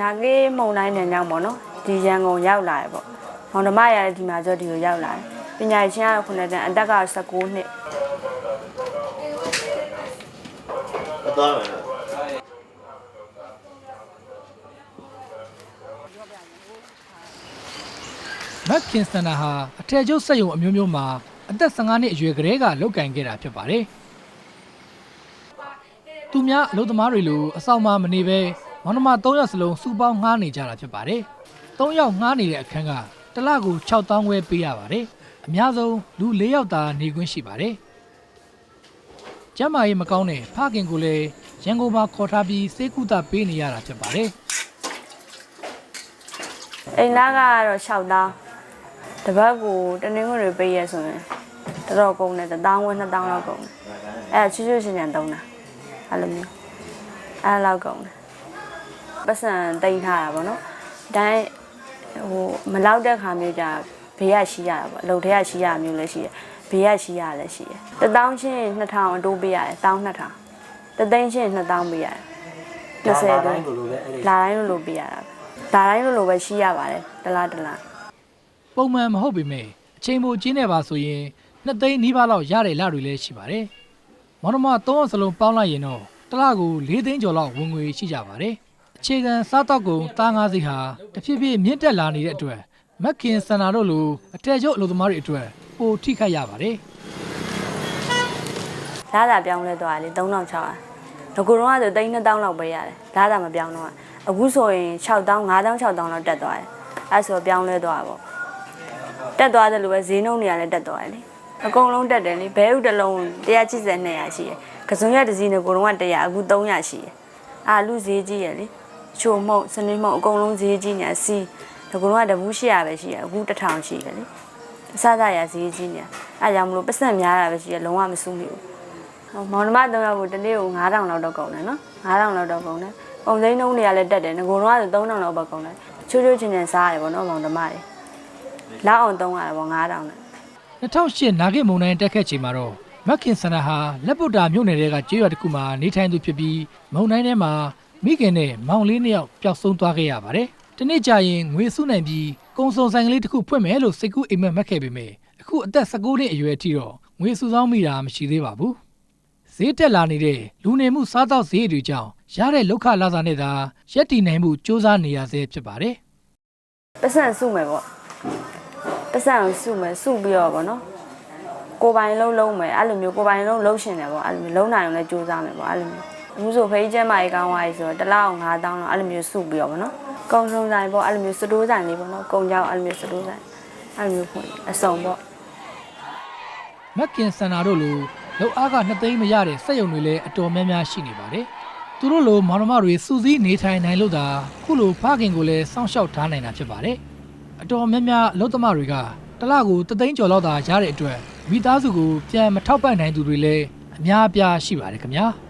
နာကေးမုံတိုင်းနဲ့ညောင်းပေါ့နော်ဒီရန်ကုန်ရောက်လာတယ်ပေါ့မောင်နှမရတယ်ဒီမှာကျတော့ဒီကိုရောက်လာတယ်ပညာရှင်ကခုနှစ်တန်းအတက်က19နှစ်အသွားမယ်နော်မက်ခင်စတန်နာဟာအထည်ချုပ်စက်ရုံအမျိုးမျိုးမှာအသက်15နှစ်အရွယ်ကလေးကလုပ်ကင်ခဲ့တာဖြစ်ပါတယ်။သူများအလုပ်သမားတွေလိုအဆောင်မှာမနေပဲ မောင်နှမ3ယောက်စလုံးစူပေါင်းငှားနေကြတာဖြစ်ပါတယ်။3ယောက်ငှားနေတဲ့အခန်းကတစ်လကို6000ဝဲပေးရပါတယ်။အများဆုံးလူ4ယောက်သာနေခွင့်ရှိပါတယ်။ကျမ်းမာရေးမကောင်းတဲ့ဖခင်ကိုလည်းရန်ကုန်မှာခေါ်ထားပြီးစေကုသပေးနေရတာဖြစ်ပါတယ်။အိမ်သားကတော့6တောင်းတစ်ပတ်ကိုတနင်္ဂနွေပေးရဆိုရင်တော်တော်ကုန်တယ်1000ဝန်း2000လောက်ကုန်တယ်အဲ့ဒါချွတ်ချွတ်ချင်းချင်းတုံးတာအဲ့လိုမျိုးအဲ့လောက်ကုန်တယ် ပတ်စံတိန်ထားတာပေါ့နော်ဒါဟိုမလောက်တဲ့ခါမျိုးじゃဘေးရရှိရတာပေါ့အလုပ်ထဲရရှိရမျိုးလည်းရှိတယ်ဘေးရရှိရလည်းရှိတယ်1000ချင်း2000အတိုးပေးရတယ်1200တသိန်းချင်း2000ပေးရတယ်20တိုင်းလိုလိုပဲအဲ့လာတိုင်းလိုလိုပေးရတာပဲလာတိုင်းလိုလိုပဲရှိရပါတယ်တလားတလားပုံမှန်မဟုတ်ပေမဲ့အချိန်ပိုကျင်းနေပါဆိုရင်နှစ်သိန်းနီးပါးလောက်ရတဲ့လတွေလည်းရှိပါတယ်။မော်နမ၃အောင်စလုံးပေါင်းလိုက်ရင်တော့တစ်လကို၄သိန်းကျော်လောက်ဝင်ငွေရှိကြပါတယ်။ အခြေခံစားတော့ကုန်သားငါးစီးဟာတဖြည်းဖြည်းမြင့်တက်လာနေတဲ့အတွက်မက်ခင်စန္နာတို့လိုအထည်ချုပ်အလုပ်သမားတွေအတွက်ပိုထိခိုက်ရပါတယ်လာတာပြောင်းလဲသွားတယ်လေ3600ငကိုတော့ဆိုသိန်း2000လောက်ပဲရတယ်လာတာမပြောင်းတော့အခုဆိုရင်6000 5000 6000လောက်တက်သွားတယ်အဲ့ဆိုပြောင်းလဲသွားပါတက်သွားတယ်လို့ပဲဈေးနှုန်းတွေကလည်းတက်သွားတယ်လေအကုန်လုံးတက်တယ်လေဘဲဥတစ်လုံး180 200ရှိရယ်ကစုံရတစ်စီးနဲ့ကိုတော့100အခု300ရှိရယ်အာလူဈေးကြီးရယ်လေ ချိုမှုန့်စနေမှုန့်အကုန်လုံးဈေးကြီးနေစီငကိုတော့တဘူး800ပဲရှိရယ်အခု1000ရှိတယ်လေအစစရဈေးကြီးနေအဲကြောင့်မလို့ပတ်စံများတာပဲရှိရယ်လုံးဝမစူးမိဘူးဟိုမောင်နှမတော့ကိုတနေ့ကို9000လောက်တော့ကုန်တယ်နော်9000လောက်တော့ကုန်တယ်ပုံစိမ်းနှုန်းတွေကလည်းတက်တယ်ငကိုတော့ဆို3000လောက်ပဲကုန်တယ်ချိုးချိုးချင်းချင်းစားရတယ်ဗောနော်မောင်နှမတွေလောက်အောင်သုံးရတယ်ဗော9000နဲ့။2008နာဂစ်မုန်တိုင်းတက်ခဲ့ချိန်မှာတော့မက်ခင်စန္နာဟာလက်ပုတ်တာမြို့နယ်တွေကကျေးရွာတစ်ခုမှာနေထိုင်သူဖြစ်ပြီးမုန်တိုင်းထဲမှာ မိခင်နဲ့မောင်လေးနှစ်ယောက်ပျောက်ဆုံးသွားခဲ့ရပါတယ်။တနေ့ကျရင်ငွေစုနိုင်ပြီးကုံစုံဆိုင်ကလေးတစ်ခုဖွင့်မယ်လို့စိတ်ကူးအိမ်မက်မှတ်ခဲ့ပေမဲ့အခုအသက်19နှစ်အရွယ်အထိတော့ငွေစုဆောင်းမိတာမရှိသေးပါဘူး။ဈေးတက်လာနေတဲ့လူနေမှုစားသောက်ဈေးတွေကြောင့်ရတဲ့လောက်ခလာစာနဲ့သာရက်တည်နိုင်မှုစ조사နေရဆဲဖြစ်ပါတယ်။ပတ်စံစုမယ်ဗောပတ်စံကိုစုမယ်စုပြီးတော့ဗောနော်ကိုယ်ပိုင်လုံးလုံးမယ်အဲ့လိုမျိုးကိုယ်ပိုင်လုံးလုံးရှင်တယ်ဗောအဲ့လိုမျိုးလုံးနိုင်အောင်လည်းစူးစမ်းမယ်ဗောအဲ့လိုမျိုး အခုဆိုဖေးကျဲမာကြီးကောင်းသွားပြီဆိုတော့တစ်လောက်9000လောက်အဲ့လိုမျိုးစုပြီးတော့ဗောနော်ကုံစုံဆိုင်ဗောအဲ့လိုမျိုးစတိုးဆိုင်လေးဗောနော်ကုံကြောက်အဲ့လိုမျိုးစတိုးဆိုင်အဲ့လိုမျိုးဖွင့်အစုံဗောမက်ကင်စန္နာတို့လိုလောက်အားကနှစ်သိန်းမရတဲ့စက်ရုံတွေလည်းအတော်များများရှိနေပါတယ်။သူတို့လိုမောင်နှမတွေစူးစီးနေထိုင်နိုင်လို့သာခုလိုဖခင်ကိုလည်းစောင့်ရှောက်ထားနိုင်တာဖြစ်ပါတယ်။အတော်များများအလုပ်သမားတွေကတစ်လကိုတသိန်းကျော်လောက်သာရတဲ့အတွက်မိသားစုကိုပြန်မထောက်ပံ့နိုင်သူတွေလည်းအများအပြားရှိပါတယ်ခင်ဗျာ။